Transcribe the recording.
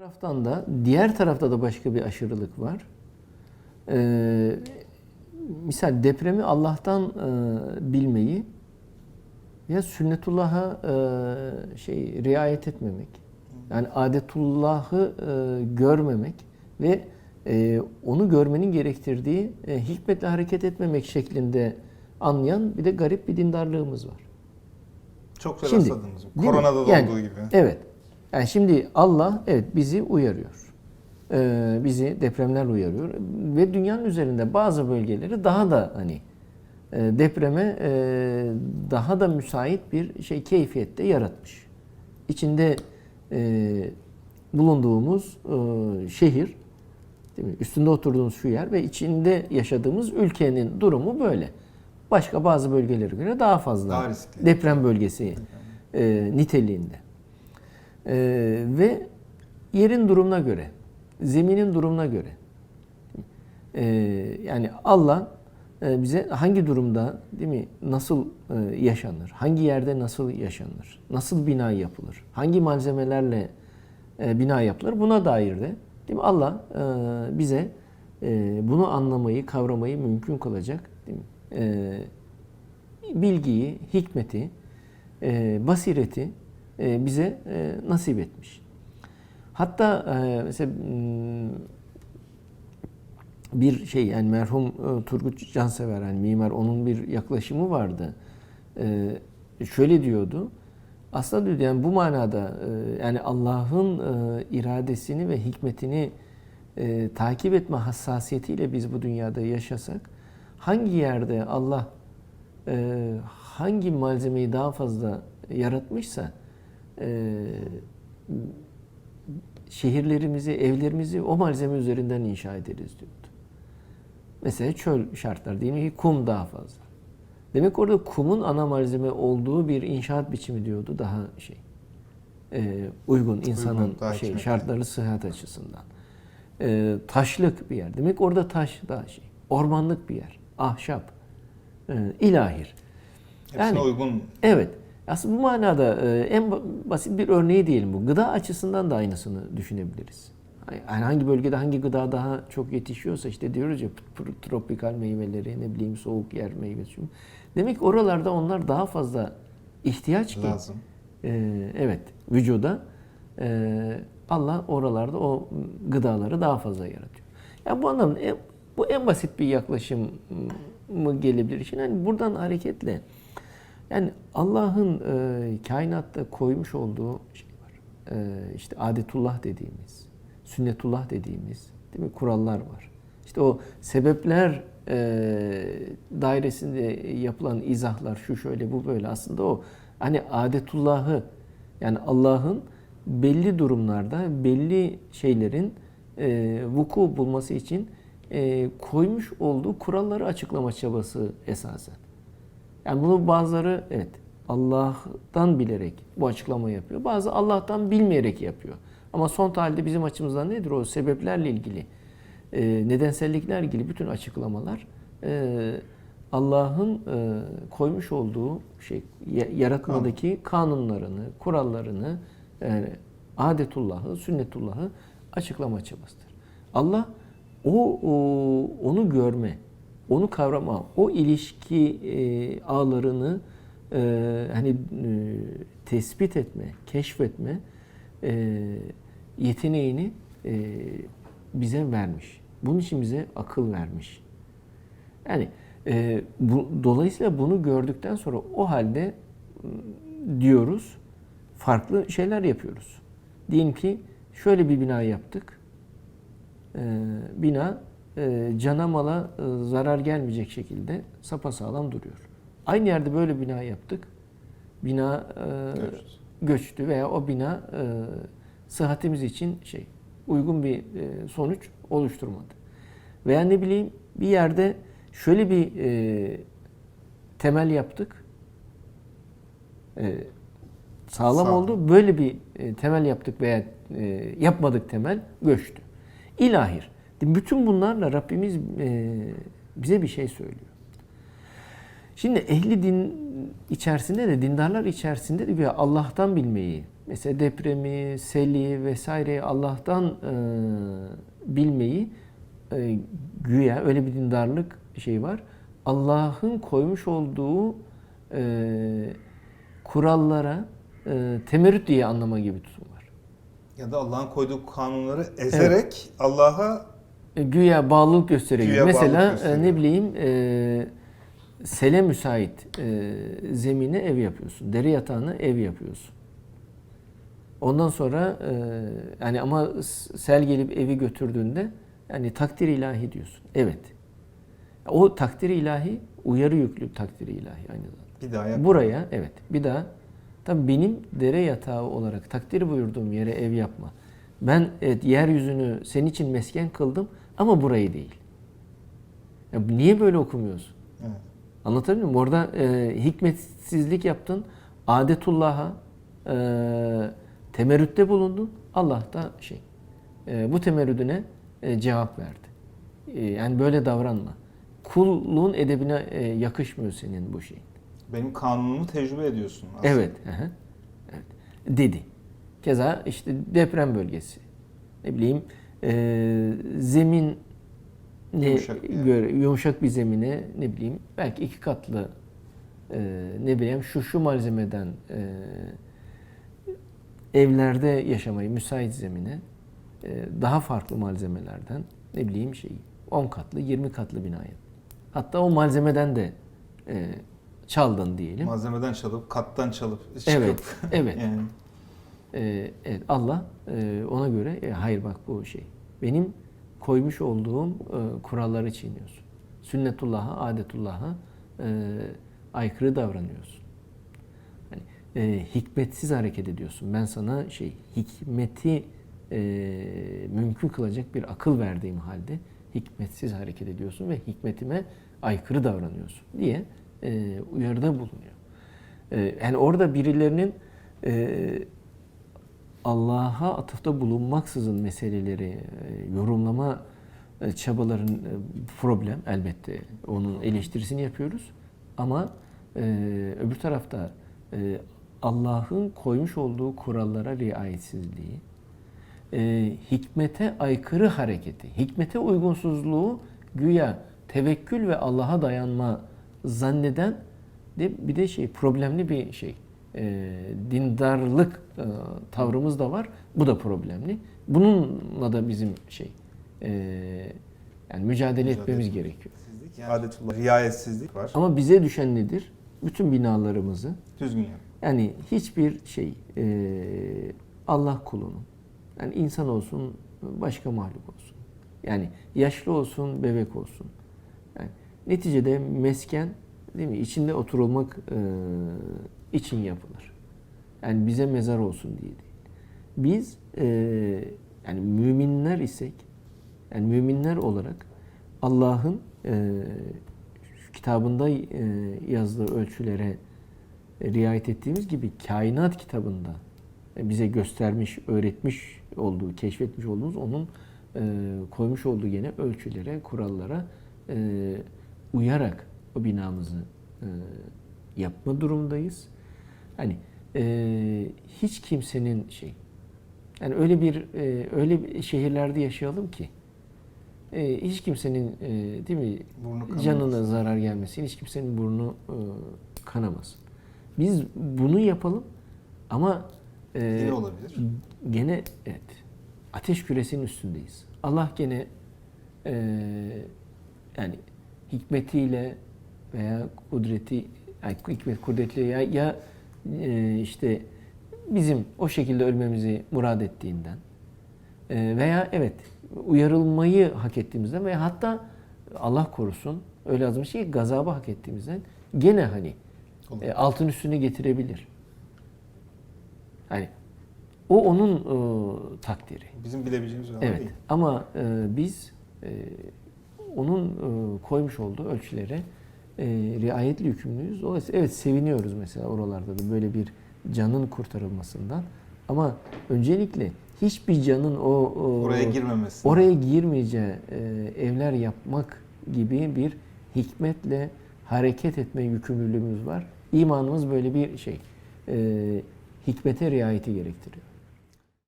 taraftan da diğer tarafta da başka bir aşırılık var. Ee, misal depremi Allah'tan e, bilmeyi ya sünnetullah'a e, şey riayet etmemek. Yani adetullah'ı e, görmemek ve e, onu görmenin gerektirdiği e, hikmetle hareket etmemek şeklinde anlayan bir de garip bir dindarlığımız var. Çok rastladığımız. Koronada da Yani, olduğu gibi. Evet. Yani şimdi Allah evet bizi uyarıyor. Ee, bizi depremlerle uyarıyor ve dünyanın üzerinde bazı bölgeleri daha da hani e, depreme e, daha da müsait bir şey keyfiyette yaratmış. İçinde e, bulunduğumuz şehir, değil mi? üstünde oturduğumuz şu yer ve içinde yaşadığımız ülkenin durumu böyle. Başka bazı bölgelere göre daha fazla Daha riskli. deprem bölgesi niteliğinde. E, ve yerin durumuna göre, zeminin durumuna göre. E, yani Allah e, bize hangi durumda değil mi nasıl e, yaşanır, hangi yerde nasıl yaşanır, nasıl bina yapılır, hangi malzemelerle e, bina yapılır buna dair de değil mi Allah e, bize e, bunu anlamayı, kavramayı mümkün kılacak değil mi? E, bilgiyi, hikmeti, e, basireti bize e, nasip etmiş. Hatta e, mesela m, bir şey yani merhum e, Turgut Cansever yani mimar onun bir yaklaşımı vardı. E, şöyle diyordu. Aslında diyordu yani bu manada e, yani Allah'ın e, iradesini ve hikmetini e, takip etme hassasiyetiyle biz bu dünyada yaşasak hangi yerde Allah e, hangi malzemeyi daha fazla yaratmışsa e, şehirlerimizi, evlerimizi o malzeme üzerinden inşa ederiz diyordu. Mesela çöl şartları değil mi ki kum daha fazla. Demek orada kumun ana malzeme olduğu bir inşaat biçimi diyordu daha şey e, uygun insanın Uygun, şey şartları sıhhat açısından. E, taşlık bir yer. Demek orada taş daha şey. Ormanlık bir yer. Ahşap. E, ilahir. Hepsine Yani- uygun. Evet. Aslında bu manada e, en ba- basit bir örneği diyelim bu. Gıda açısından da aynısını düşünebiliriz. Yani hangi bölgede hangi gıda daha çok yetişiyorsa işte diyoruz ya tropikal meyveleri, ne bileyim soğuk yer meyvesi. Demek ki oralarda onlar daha fazla ihtiyaç ki. Lazım. e, evet vücuda e, Allah oralarda o gıdaları daha fazla yaratıyor. Yani bu anlamda en, bu en basit bir yaklaşım mı gelebilir için. Yani buradan hareketle yani Allah'ın e, kainatta koymuş olduğu şey var. E, işte adetullah dediğimiz, sünnetullah dediğimiz değil mi? kurallar var. İşte o sebepler e, dairesinde yapılan izahlar şu şöyle bu böyle aslında o hani adetullahı yani Allah'ın belli durumlarda belli şeylerin e, vuku bulması için e, koymuş olduğu kuralları açıklama çabası esasen. Yani bunu bazıları evet Allah'tan bilerek bu açıklamayı yapıyor. Bazı Allah'tan bilmeyerek yapıyor. Ama son tahlilde bizim açımızdan nedir o sebeplerle ilgili, e, nedenselliklerle ilgili bütün açıklamalar e, Allah'ın e, koymuş olduğu şey ya- yaratmadaki kanunlarını, kurallarını, yani adetullahı, sünnetullahı açıklama çabasıdır. Allah o, o onu görme, onu kavrama, o ilişki e, ağlarını e, hani e, tespit etme, keşfetme e, yeteneğini e, bize vermiş. Bunun için bize akıl vermiş. Yani e, bu, dolayısıyla bunu gördükten sonra o halde m, diyoruz farklı şeyler yapıyoruz. Diyelim ki şöyle bir bina yaptık. E, bina cana mala e, zarar gelmeyecek şekilde sapasağlam duruyor. Aynı yerde böyle bina yaptık. Bina e, Göçtü. göçtü veya o bina e, sıhhatimiz için şey uygun bir e, sonuç oluşturmadı. Veya ne bileyim bir yerde şöyle bir e, temel yaptık. E, sağlam Sağlam. oldu. Böyle bir e, temel yaptık veya e, yapmadık temel göçtü. İlahir. Bütün bunlarla Rabbimiz e, bize bir şey söylüyor. Şimdi ehli din içerisinde de dindarlar içerisinde de bir Allah'tan bilmeyi, mesela depremi, seli vesaireyi Allah'tan e, bilmeyi e, güya öyle bir dindarlık şey var. Allah'ın koymuş olduğu e, kurallara e, temerrüt diye anlama gibi tutum var. Ya da Allah'ın koyduğu kanunları ezerek Allah'a E, güya bağlılık gösteriyor. Güya Mesela bağlılık e, gösteriyor. ne bileyim e, sele müsait e, zemine ev yapıyorsun. Dere yatağına ev yapıyorsun. Ondan sonra e, yani ama sel gelip evi götürdüğünde yani takdir ilahi diyorsun. Evet. O takdir ilahi uyarı yüklü takdir ilahi aynı zamanda. bir daha yap. Buraya evet bir daha tabii benim dere yatağı olarak takdir buyurduğum yere ev yapma. Ben evet yeryüzünü senin için mesken kıldım ama burayı değil. Ya niye böyle okumuyorsun? Evet. Anlatabiliyor muyum? Orada e, hikmetsizlik yaptın. Adetullah'a e, temerrütte bulundun. Allah da şey e, bu temerrüdüne e, cevap verdi. E, yani böyle davranma. Kulluğun edebine e, yakışmıyor senin bu şeyin. Benim kanunumu tecrübe ediyorsun aslında. Evet. hı hı. evet. Dedi. Keza işte deprem bölgesi. Ne bileyim e, zemin ne Yumuşak göre yumuşak bir zemine ne bileyim belki iki katlı e, ne bileyim şu şu malzemeden e, evlerde yaşamayı müsait zemine e, daha farklı malzemelerden ne bileyim şey 10 katlı 20 katlı binaya hatta o malzemeden de e, çaldın diyelim. Malzemeden çalıp, kattan çalıp, çıkıp. Evet, evet. yani Ee, evet Allah e, ona göre e, hayır bak bu şey. Benim koymuş olduğum e, kuralları çiğniyorsun. Sünnetullah'a, adetullah'a aykırı davranıyorsun. Hani, e, hikmetsiz hareket ediyorsun. Ben sana şey hikmeti mümkün kılacak bir akıl verdiğim halde hikmetsiz hareket ediyorsun ve hikmetime aykırı davranıyorsun diye uyarıda bulunuyor. Yani orada birilerinin Allah'a atıfta bulunmaksızın meseleleri e, yorumlama e, çabaların e, problem elbette. Onun eleştirisini yapıyoruz. Ama öbür tarafta Allah'ın koymuş olduğu kurallara riayetsizliği, hikmete aykırı hareketi, hikmete uygunsuzluğu güya tevekkül ve Allah'a dayanma zanneden de bir de şey problemli bir şey. E, dindarlık e, tavrımız da var. Bu da problemli. Bununla da bizim şey e, yani mücadele, Mücadele etmemiz gerekiyor. yani adetullah, riayetsizlik var. Ama bize düşen nedir? Bütün binalarımızı Düzgün yap. yani hiçbir şey e, Allah kulunun yani insan olsun başka mahluk olsun. Yani yaşlı olsun bebek olsun. Yani neticede mesken değil mi içinde oturulmak e, için yapılır. Yani bize mezar olsun diye değil. Biz e, yani müminler isek yani müminler olarak Allah'ın e, kitabında e, yazdığı ölçülere riayet ettiğimiz gibi kainat kitabında bize göstermiş, öğretmiş olduğu, keşfetmiş olduğumuz onun e, koymuş olduğu gene ölçülere, kurallara e, uyarak o binamızı e, yapma durumdayız. Hani e, hiç kimsenin şey, yani öyle bir e, öyle bir şehirlerde yaşayalım ki e, hiç kimsenin e, değil mi Burnu canına zarar gelmesin, hiç kimsenin burnu e, kanamasın. Biz bunu yapalım ama e, Yine olabilir. gene evet ateş küresinin üstündeyiz. Allah gene e, yani hikmetiyle veya kudreti yani hikmet kudretiyle ya, ya işte bizim o şekilde ölmemizi murad ettiğinden e, veya evet uyarılmayı hak ettiğimizden veya hatta Allah korusun öyle yazmış ki gazabı hak ettiğimizden gene hani Olur. e, altın üstüne getirebilir. Hani o onun e, takdiri. Bizim bilebileceğimiz olan Evet. değil. Ama e, biz e, onun e, koymuş olduğu ölçülere e, riayetli yükümlüyüz. Dolayısıyla evet seviniyoruz mesela oralarda da böyle bir canın kurtarılmasından. Ama öncelikle hiçbir canın o, o Oraya girmemesi. oraya girmeyeceği e, evler yapmak gibi bir hikmetle hareket etme yükümlülüğümüz var. İmanımız böyle bir şey. E, hikmete riayeti gerektiriyor.